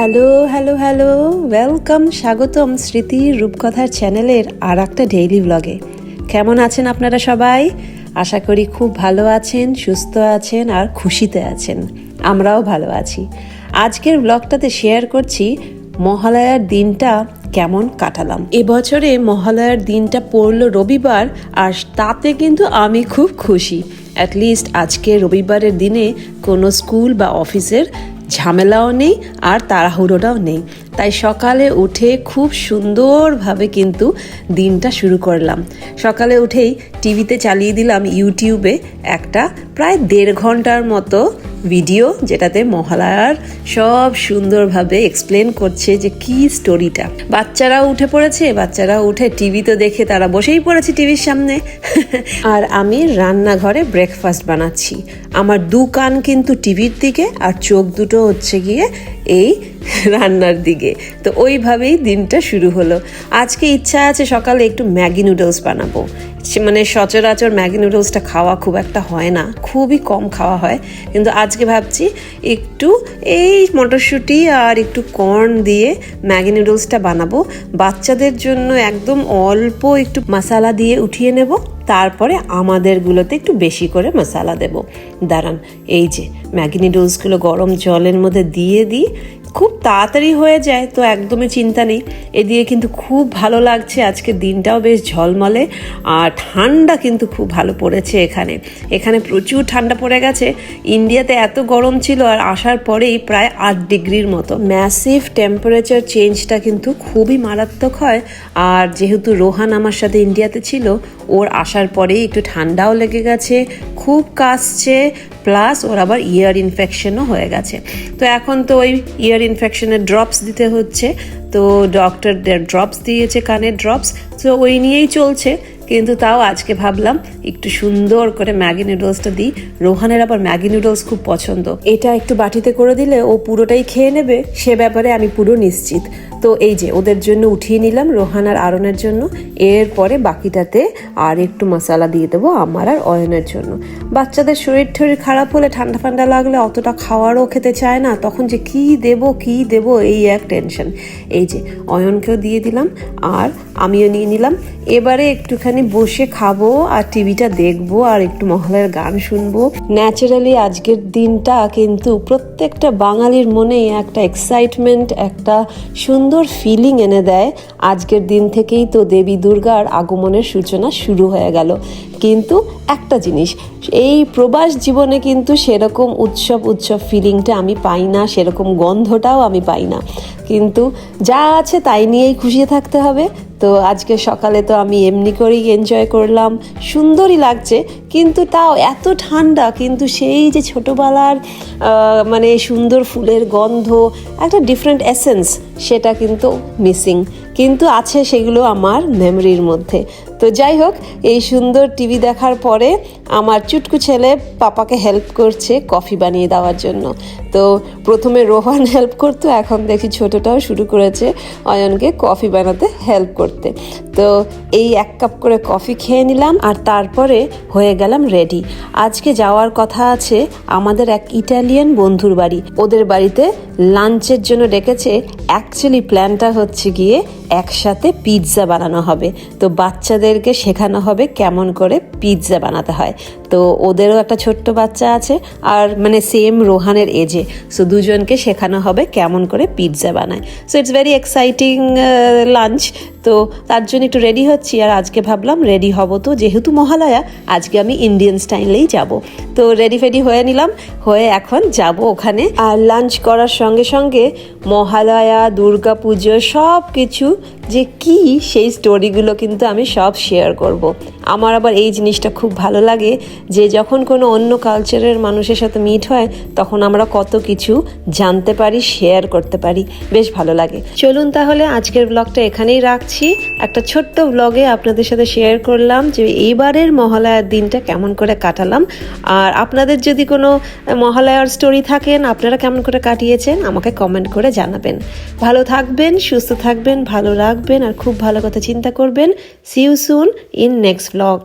Hello hello hello. Welcome স্বাগতম স্মৃতি রূপকথার চ্যানেলের আর একটা ডেইলি ব্লগে কেমন আছেন আপনারা সবাই? আশা করি খুব ভালো আছেন, সুস্থ আছেন আর খুশিতে আছেন। আমরাও ভালো আছি। আজকের ব্লগটাতে শেয়ার করছি মহালয়ার দিনটা কেমন কাটালাম। এবছরে মহালয়ার দিনটা পড়ল রবিবার আর তাতে কিন্তু আমি খুব খুশি। অ্যাটলিস্ট আজকে রবিবারের দিনে কোনো স্কুল বা অফিসের ঝামেলাও নেই আর তাড়াহুড়োটাও নেই। তাই সকালে উঠে খুব সুন্দরভাবে কিন্তু দিনটা শুরু করলাম। সকালে উঠেই টিভিতে চালিয়ে দিলাম ইউটিউবে একটা প্রায় দেড় ঘণ্টার মতো ভিডিও, যেটাতে মহালয়ার সব সুন্দরভাবে এক্সপ্লেন করছে যে কি স্টোরিটা বাচ্চারাও উঠে পড়েছে বাচ্চারা উঠে টিভি তো দেখে তারা বসেই পড়েছে টিভির সামনে। আর আমি রান্নাঘরে ব্রেকফাস্ট বানাচ্ছি। আমার দু কান কিন্তু টিভির দিকে আর চোখ দুটো হচ্ছে গিয়ে এই রান্নার দিকে। তো ওইভাবেই দিনটা শুরু হলো। আজকে ইচ্ছা আছে সকালে একটু ম্যাগি নুডলস বানাবো। মানে সচরাচর ম্যাগি নুডলসটা খাওয়া খুব একটা হয় না। খুবই কম খাওয়া হয়। কিন্তু আজকে ভাবছি একটু এই মটরশুঁটি আর একটু কর্ন দিয়ে ম্যাগি নুডলসটা বানাবো। বাচ্চাদের জন্য একদম অল্প একটু মশালা দিয়ে উঠিয়ে নেব। তারপরে আমাদেরগুলোতে একটু বেশি করে মশালা দেব। দাঁড়ান, এই যে ম্যাগি নুডলসগুলো গরম জলের মধ্যে দিয়ে দিই। খুব তাড়াতাড়ি হয়ে যায়, তো একদমই চিন্তা নেই। এদিকে কিন্তু খুব ভালো লাগছে আজকে দিনটাও বেশ ঝলমলে, আর ঠান্ডা কিন্তু খুব ভালো পড়েছে এখানে। এখানে প্রচুর ঠান্ডা পড়ে গেছে, ইন্ডিয়াতে এত গরম ছিল, আর আসার পরেই প্রায় আট ডিগ্রির মতো। ম্যাসিভ টেম্পারেচার চেঞ্জটা কিন্তু খুবই মারাত্মক হয়, আর যেহেতু রোহান আমার সাথে ইন্ডিয়াতে ছিল ওর আসার পরেই একটু ঠান্ডাও লেগে গেছে, খুব কাশছে প্লাস ওর আবার ইয়ার ইনফেকশনও হয়ে গেছে। তো এখন তো ওই ইয়ার ইনফেকশনের ড্রপস দিতে হচ্ছে, তো ডক্টর ড্রপস দিয়েছে, কানের ড্রপস তো ওই নিয়েই চলছে। কিন্তু তাও আজকে ভাবলাম একটু সুন্দর করে ম্যাগি নুডলসটা দিই। রোহানের আবার ম্যাগি নুডলস খুব পছন্দ। এটা একটু বাটিতে করে দিলে ও পুরোটাই খেয়ে নেবে, সে ব্যাপারে আমি পুরো নিশ্চিত। তো এই যে ওদের জন্য উঠিয়ে নিলাম রোহান আর আরনের জন্য। এরপরে বাকিটাতে আর একটু মশলা দিয়ে দেবো আমার আর অয়নের জন্য। বাচ্চাদের শরীর টরীর খারাপ হলে ঠান্ডা ঠান্ডা লাগলে অতটা খাওয়ারও খেতে চায় না। তখন যে কি দেব কি দেব এই এক টেনশন। এই যে অয়নকেও দিয়ে দিলাম আর আমিও নিয়ে নিলাম। এবারে একটুখানি বসে খাব আর টিভিটা দেখব আর একটু মহলের গান শুনব। ন্যাচারালি আজকের দিনটা কিন্তু প্রত্যেকটা বাঙালির মনেই একটা এক্সাইটমেন্ট একটা সুন্দর ফিলিং এনে দেয়। আজকের দিন থেকেই তো দেবী দুর্গার আগমনের সূচনা শুরু হয়ে গেল। কিন্তু একটা জিনিস, এই প্রবাস জীবনে কিন্তু সেরকম উৎসব উৎসব ফিলিংটা আমি পাই না, সেরকম গন্ধটাও আমি পাই না। কিন্তু যা আছে তাই নিয়েই খুশি থাকতে হবে। তো আজকে সকালে তো আমি এমনি করেই এনজয় করলাম। সুন্দরই লাগছে, কিন্তু তাও এত ঠান্ডা, কিন্তু সেই যে ছোটোবেলার মানে সুন্দর ফুলের গন্ধ, একটা ডিফারেন্ট এসেন্স সেটা কিন্তু মিসিং কিন্তু আছে সেগুলো আমার মেমরির মধ্যে। তো যাই হোক, এই সুন্দর টিভি দেখার পরে আমার চুটকু ছেলে পাপাকে হেল্প করছে কফি বানিয়ে দেওয়ার জন্য। তো প্রথমে রোহান হেল্প করতো, এখন দেখি ছোটটাও শুরু করেছে অয়নকে কফি বানাতে হেল্প করতে। তো এই এক কাপ করে কফি খেয়ে নিলাম আর তারপরে হয়ে গেলাম রেডি আজকে যাওয়ার কথা আছে আমাদের এক ইটালিয়ান বন্ধুর বাড়ি। ওদের বাড়িতে লাঞ্চের জন্য ডেকেছে অ্যাকচুয়ালি প্ল্যানটা হচ্ছে গিয়ে একসাথে পিৎজা বানানো হবে। তো বাচ্চাদেরকে শেখানো হবে কেমন করে পিৎজা বানাতে হয়। তো ওদেরও একটা ছোট্ট বাচ্চা আছে আর মানে সেম রোহানের এজে সো দুজনকে শেখানো হবে কেমন করে পিৎজা বানায়। So it's very exciting lunch তো তার জন্য একটু রেডি হচ্ছি আর আজকে ভাবলাম রেডি হব তো যেহেতু মহালয়া, আজকে আমি ইন্ডিয়ান স্টাইলেই যাব। তো রেডি ফেডি হয়ে নিলাম, হয়ে এখন যাব ওখানে। আর লাঞ্চ করার সঙ্গে সঙ্গে মহালয়া দুর্গা পুজো সব কিছু যে কি সেই স্টোরিগুলো কিন্তু আমি সব শেয়ার করব। আমার আবার এই জিনিসটা খুব ভালো লাগে যে যখন কোনো অন্য কালচারের মানুষের সাথে মিট হয়, তখন আমরা কত কিছু জানতে পারি শেয়ার করতে পারি। বেশ ভালো লাগে। চলুন তাহলে আজকের ব্লগটা এখানেই রাখছি। একটা ছোট্ট ব্লগে আপনাদের সাথে শেয়ার করলাম যে এইবারের মহালয়ার দিনটা কেমন করে কাটালাম। আর আপনাদের যদি কোনো মহালয়ার স্টোরি থাকেন, আপনারা কেমন করে কাটিয়েছেন, আমাকে কমেন্ট করে জানাবেন। ভালো থাকবেন, সুস্থ থাকবেন, ভালো রাখবেন আর খুব ভালো কথা চিন্তা করবেন। See soon in next blog